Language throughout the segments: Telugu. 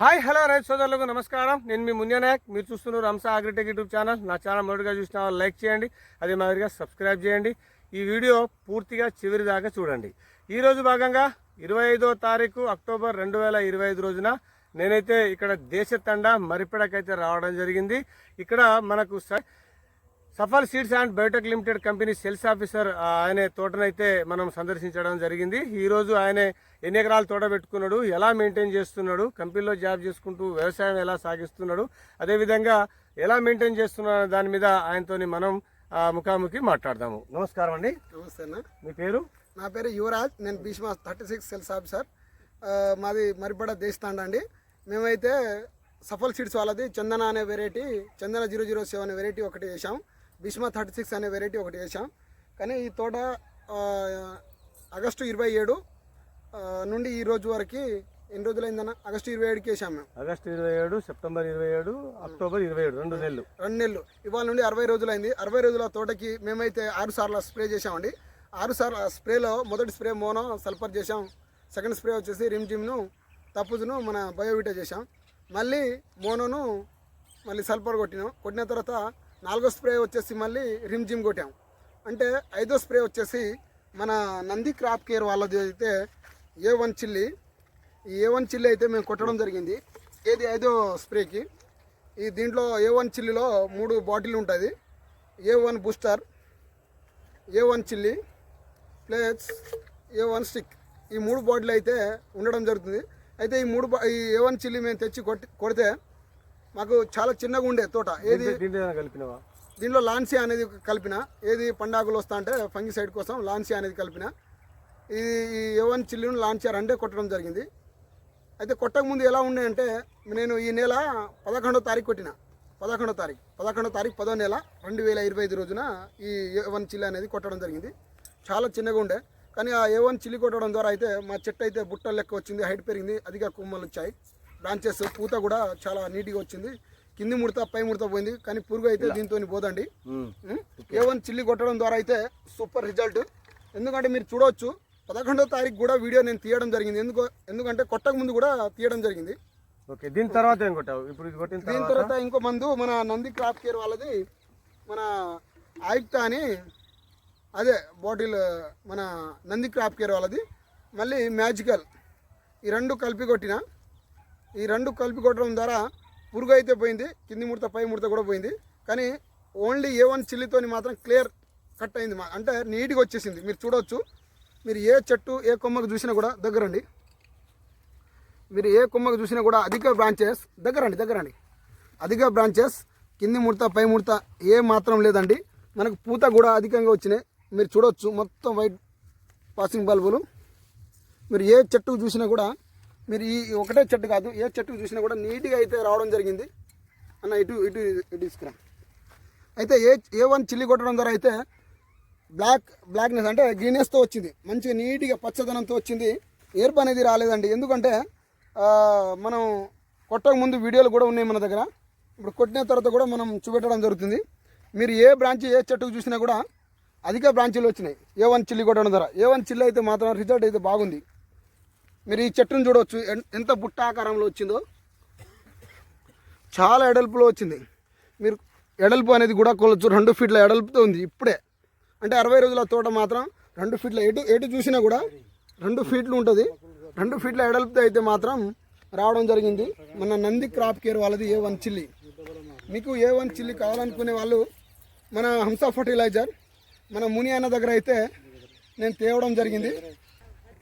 హాయ్ హలో రైతు సోదరులకు నమస్కారం. నేను మీ ముందేనాయక్ మీరు చూస్తున్నారు రంసా అగ్రిటెక్ యూట్యూబ్ ఛానల్. నా ఛానల్ మొదటిగా చూసిన వాళ్ళు లైక్ చేయండి అదే మాదిరిగా సబ్స్క్రైబ్ చేయండి. ఈ వీడియో పూర్తిగా చివరి దాకా చూడండి. ఈరోజు భాగంగా ఇరవై ఐదో తారీఖు అక్టోబర్ రెండు వేల ఇరవై ఐదు రోజున నేనైతే ఇక్కడ దేశ తండ మరిపెడకైతే రావడం జరిగింది. ఇక్కడ మనకు Safal seeds and biotech limited company sales officer ఆయన తోటనైతే మనం సందర్శించడం జరిగింది. ఈ రోజు ఆయన ఎన్ని ఎకరాల తోట పెట్టుకున్నాడు ఎలా మెయింటైన్ చేస్తున్నాడు కంపెనీలో జాబ్ చేసుకుంటూ వ్యవసాయం ఎలా సాగిస్తున్నాడు అదేవిధంగా ఎలా మెయింటైన్ చేస్తున్నాడు దాని మీద ఆయనతోని మనం ముఖాముఖి మాట్లాడదాము. నమస్కారం అండి. నమస్తే అన్న. మీ పేరు? నా పేరు యువరాజ్. నేను Bheeshma thirty six sales officer. మాది మరిపడ దేశతాండ అండి. మేమైతే సఫల్ సీడ్స్ వాళ్ళది చందన అనే variety Chandana zero zero seven variety ఒకటి వేసాం భీష్మా థర్టీ సిక్స్ అనే వెరైటీ ఒకటి వేసాం కానీ ఈ తోట ఆగస్టు ఇరవై ఏడు నుండి ఈ రోజు వరకు ఎన్ని రోజులైందన్న? ఆగస్టు ఇరవై ఏడుకి వేసాం మేము. ఆగస్టు ఇరవై ఏడు సెప్టెంబర్ ఇరవై ఏడు అక్టోబర్ ఇరవై ఏడు రెండు నెలలు. రెండు నెలలు. ఇవాళ నుండి అరవై రోజులైంది. అరవై రోజుల తోటకి మేమైతే ఆరు సార్లు స్ప్రే చేసామండి ఆరు సార్లు స్ప్రేలో మొదటి స్ప్రే మోనో సల్ఫర్ చేసాం సెకండ్ స్ప్రే వచ్చేసి రిమ్ జిమ్ను తప్పుజును మన బయోవిటా చేసాం మళ్ళీ మోనోను మళ్ళీ సల్ఫర్ కొట్టినాం. కొట్టిన తర్వాత నాలుగో స్ప్రే వచ్చేసి మళ్ళీ రిమ్ జిమ్ కొట్టాం. అంటే ఐదో స్ప్రే వచ్చేసి మన నంది క్రాప్ కేర్ వాళ్ళది అయితే ఏ వన్ చిల్లీ. ఈ ఏ వన్ చిల్లీ అయితే మేము కొట్టడం జరిగింది. ఏది ఐదో స్ప్రేకి. ఈ దీంట్లో ఏ వన్ చిల్లీలో మూడు బాటిల్ ఉంటుంది A one booster A one chilli plus A one stick. ఈ మూడు బాటిల్ అయితే ఉండడం జరుగుతుంది. అయితే ఈ మూడు బా- ఈ ఏ వన్ చిల్లీ మేము తెచ్చి కొట్టి కొడితే మాకు చాలా చిన్నగా ఉండే తోట. ఏది? కలిపినవా? దీనిలో లాన్సియా అనేది కలిపిన. ఏది పండాగులు వస్తా అంటే ఫంగిసైడ్ కోసం లాన్సియా అనేది కలిపిన. ఈ ఈ ఏవన్ చిల్లీని లాంచార్ అంటే కొట్టడం జరిగింది. అయితే కొట్టక ముందు ఎలా ఉండే అంటే నేను ఈ నెల పదకొండో తారీఖు కొట్టిన. పదకొండో తారీఖు. పదకొండో తారీఖు పదో నెల రెండు వేల ఇరవై ఐదు రోజున ఈ ఏవన్ చిల్లీ అనేది కొట్టడం జరిగింది. చాలా చిన్నగా ఉండే. కానీ ఆ ఏవన్ చిల్లీ కొట్టడం ద్వారా అయితే మా చెట్టు అయితే బుట్టలు లెక్క వచ్చింది హైట్ పెరిగింది అదిగా కొమ్మలు వచ్చాయి. బ్రాంచెస్ పూత కూడా చాలా నీట్గా వచ్చింది. కింది ముడత పై ముడత పోయింది. కానీ పురుగు అయితే దీంతో పోదండి. ఏ వన్ చిల్లి కొట్టడం ద్వారా అయితే సూపర్ రిజల్ట్ ఎందుకంటే మీరు చూడవచ్చు పదకొండో తారీఖు కూడా వీడియో నేను తీయడం జరిగింది. ఎందుకు ఎందుకంటే కొట్టక ముందు కూడా తీయడం జరిగింది. ఓకే దీని తర్వాత ఏం కొట్టావు? ఇప్పుడు కొట్టిన దీని తర్వాత? తర్వాత ఇంకో మందు మన నంది క్రాప్ కేర్ వాళ్ళది మన ఆయుక్త అని అదే బాటిల్ మన నంది క్రాప్ కేర్ వాళ్ళది. మళ్ళీ మ్యాజికల్. ఈ రెండు కలిపి కొట్టిన ఈ రెండు కలిపి కొట్టడం ద్వారా పురుగు అయితే పోయింది కింది ముడత పై ముడత కూడా పోయింది. కానీ ఓన్లీ ఏ వన్ చిల్లితోని మాత్రం క్లియర్ కట్ అయింది మా అంటే నీట్గా వచ్చేసింది. మీరు చూడవచ్చు మీరు ఏ చెట్టు ఏ కొమ్మకు చూసినా కూడా దగ్గరండి. మీరు ఏ కొమ్మకు చూసినా కూడా అధిక బ్రాంచెస్ దగ్గరండి దగ్గరండి. అధిక బ్రాంచెస్ కింది ముడత పై ముడత ఏ మాత్రం లేదండి. మనకు పూత కూడా అధికంగా వచ్చినాయి. మీరు చూడవచ్చు మొత్తం వైట్ పాసింగ్ బల్బులు మీరు ఏ చెట్టు చూసినా కూడా మీరు ఈ ఒకటే చెట్టు కాదు ఏ చెట్టుకు చూసినా కూడా నీట్గా అయితే రావడం జరిగింది. అన్న ఇటు ఇటు ఇటు తీసుకురా. అయితే ఏ ఏ వన్ చిల్లి కొట్టడం ద్వారా అయితే బ్లాక్ బ్లాక్నెస్ అంటే గ్రీనెస్తో వచ్చింది. మంచిగా నీట్గా పచ్చదనంతో వచ్చింది. ఏర్పు అనేది రాలేదండి. ఎందుకంటే మనం కొట్టక ముందు వీడియోలు కూడా ఉన్నాయి మన దగ్గర. ఇప్పుడు కొట్టిన తర్వాత కూడా మనం చూపెట్టడం జరుగుతుంది. మీరు ఏ బ్రాంచ్ ఏ చెట్టుకు చూసినా కూడా అధిక బ్రాంచీలు వచ్చినాయి. ఏ వన్ చిల్లి కొట్టడం ద్వారా. ఏ వన్ చిల్లి అయితే మాత్రం రిజల్ట్ అయితే బాగుంది. మీరు ఈ చెట్టును చూడవచ్చు. ఎంత బుట్ట ఆకారంలో వచ్చిందో. చాలా ఎడల్పులో వచ్చింది. మీరు ఎడల్పు అనేది కూడా కొలవచ్చు. రెండు ఫీట్ల ఎడల్పుతో ఉంది ఇప్పుడే. అంటే అరవై రోజుల తోట మాత్రం రెండు ఫీట్ల ఎటు ఎటు చూసినా కూడా రెండు ఫీట్లు ఉంటుంది. రెండు ఫీట్ల ఎడల్పుతో అయితే మాత్రం రావడం జరిగింది. మన నంది క్రాప్ కేర్ వాళ్ళది ఏ వన్ చిల్లీ. మీకు ఏ వన్ చిల్లీ కావాలనుకునే వాళ్ళు మన హంస ఫర్టిలైజర్ మన ముని అన్న దగ్గర అయితే నేను తేవడం జరిగింది.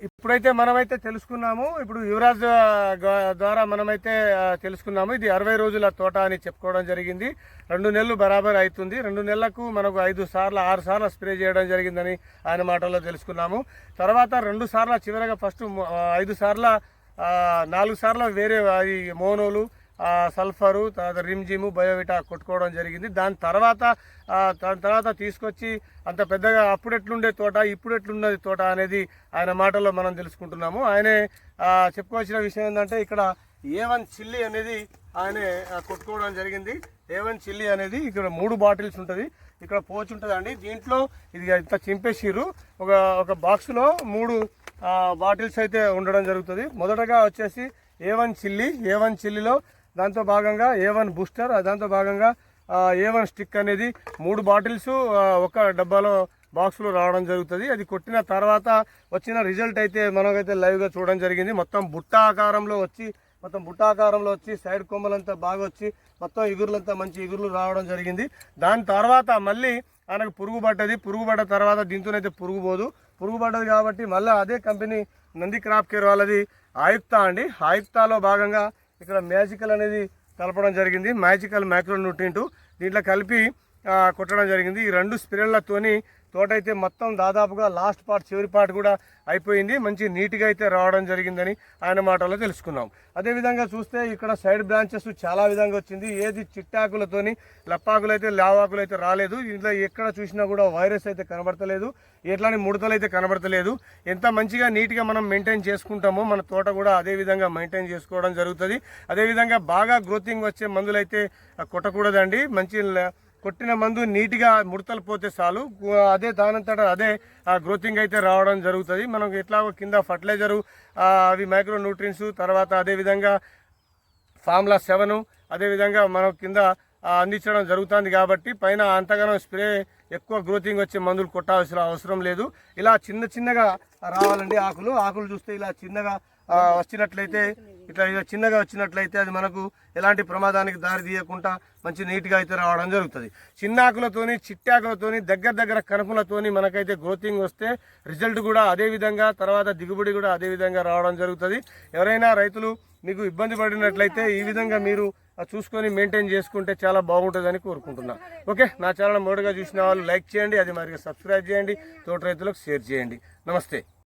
ఇప్పుడైతే మనమైతే తెలుసుకున్నాము. ఇప్పుడు యువరాజ్ ద్వారా మనమైతే తెలుసుకున్నాము. ఇది అరవై రోజుల తోట అని చెప్పుకోవడం జరిగింది. రెండు నెలలు బరాబర్ అవుతుంది. రెండు నెలలకు మనకు ఐదు సార్లు ఆరు సార్లు స్ప్రే చేయడం జరిగిందని ఆయన మాటల్లో తెలుసుకున్నాము. తర్వాత రెండు సార్లు చివరగా ఫస్ట్ ఐదు సార్ల నాలుగు సార్లు వేరే అది మోనోలు సల్ఫరు తర్వాత రిమ్జిము బయోవిటా కొట్టుకోవడం జరిగింది. దాని తర్వాత దాని తర్వాత తీసుకొచ్చి అంత పెద్దగా అప్పుడు ఎట్లుండే తోట ఇప్పుడు ఎట్లున్నది తోట అనేది ఆయన మాటల్లో మనం తెలుసుకుంటున్నాము. ఆయనే చెప్పుకోవాల్సిన విషయం ఏంటంటే ఇక్కడ ఏ వన్ చిల్లీ అనేది ఆయనే కొట్టుకోవడం జరిగింది. ఏ వన్ చిల్లీ అనేది ఇక్కడ మూడు బాటిల్స్ ఉంటుంది. ఇక్కడ పోచి ఉంటుందండి. దీంట్లో ఇది ఇంత చింపేసిరు ఒక ఒక బాక్స్లో మూడు బాటిల్స్ అయితే ఉండడం జరుగుతుంది. మొదటగా వచ్చేసి A one chilli A one చిల్లీలో దాంతో భాగంగా ఏ వన్ బూస్టర్ దాంతో భాగంగా ఏ వన్ స్టిక్ అనేది మూడు బాటిల్స్ ఒక డబ్బాలో బాక్స్లో రావడం జరుగుతుంది. అది కొట్టిన తర్వాత వచ్చిన రిజల్ట్ అయితే మనకైతే లైవ్గా చూడడం జరిగింది. మొత్తం బుట్ట ఆకారంలో వచ్చి మొత్తం బుట్ట ఆకారంలో వచ్చి సైడ్ కొమ్మలంతా బాగా వచ్చి మొత్తం ఇగురులంతా మంచి ఇగురులు రావడం జరిగింది. దాని తర్వాత మళ్ళీ ఆయనకు పురుగు పడ్డది. పురుగు పడ్డ తర్వాత దీంతోనైతే పురుగు పోదు. పురుగు పడ్డది కాబట్టి మళ్ళీ అదే కంపెనీ నంది క్రాప్ కేర్ వాళ్ళది ఆయుక్తా అండి. ఆయుక్తాలో భాగంగా ఇక్కడ మ్యాజికల్ అనేది కలపడం జరిగింది. మ్యాజికల్ మ్యాక్రో న్యూట్రింట్ దీంట్లో కలిపి కొట్టడం జరిగింది. ఈ రెండు స్ప్రేళ్ళతోని తోట అయితే మొత్తం దాదాపుగా లాస్ట్ పార్ట్ చివరి పార్ట్ కూడా అయిపోయింది. మంచి నీట్గా అయితే రావడం జరిగిందని ఆయన మాటల్లో తెలుసుకున్నాం. అదేవిధంగా చూస్తే ఇక్కడ సైడ్ బ్రాంచెస్ చాలా విధంగా వచ్చింది. ఏది చిట్టాకులతోని లప్పాకులు అయితే లావాకులు అయితే రాలేదు. ఇంట్లో ఎక్కడ చూసినా కూడా వైరస్ అయితే కనబడతలేదు. ఎట్లాంటి ముడతలు అయితే కనబడతలేదు. ఎంత మంచిగా నీట్గా మనం మెయింటైన్ చేసుకుంటామో మన తోట కూడా అదే విధంగా మెయింటైన్ చేసుకోవడం జరుగుతుంది. అదేవిధంగా బాగా గ్రోతింగ్ వచ్చే మందులు అయితే కొట్టకూడదండి. మంచి కొట్టిన మందు నీట్గా ముడతలు పోతే చాలు. అదే దానంతట అదే గ్రోతింగ్ అయితే రావడం జరుగుతుంది. మనం ఎట్లాగో కింద ఫర్టిలైజరు అవి మైక్రో న్యూట్రియన్స్ తర్వాత అదేవిధంగా ఫార్ములా సెవెను అదేవిధంగా మనం కింద అందించడం జరుగుతుంది కాబట్టి పైన అంతగానో స్ప్రే ఎక్కువ గ్రోతింగ్ వచ్చే మందులు కొట్టాల్సిన అవసరం లేదు. ఇలా చిన్న చిన్నగా రావాలండి ఆకులు. ఆకులు చూస్తే ఇలా చిన్నగా వచ్చినట్లయితే ఇట్లా ఇలా చిన్నగా వచ్చినట్లయితే అది మనకు ఎలాంటి ప్రమాదానికి దారి తీయకుండా మంచి నీట్గా అయితే రావడం జరుగుతుంది. చిన్న ఆకులతోని దగ్గర దగ్గర కనుపులతోని మనకైతే గ్రోతింగ్ వస్తే రిజల్ట్ కూడా అదే విధంగా తర్వాత దిగుబడి కూడా అదే విధంగా రావడం జరుగుతుంది. ఎవరైనా రైతులు మీకు ఇబ్బంది పడినట్లయితే ఈ విధంగా మీరు చూసుకొని మెయింటైన్ చేసుకుంటే చాలా బాగుంటుందని కోరుకుంటున్నా. ఓకే నా ఛానల్ మొదటిగా చూసిన వాళ్ళు లైక్ చేయండి అది మరి సబ్స్క్రైబ్ చేయండి తోట రైతులకు షేర్ చేయండి. నమస్తే.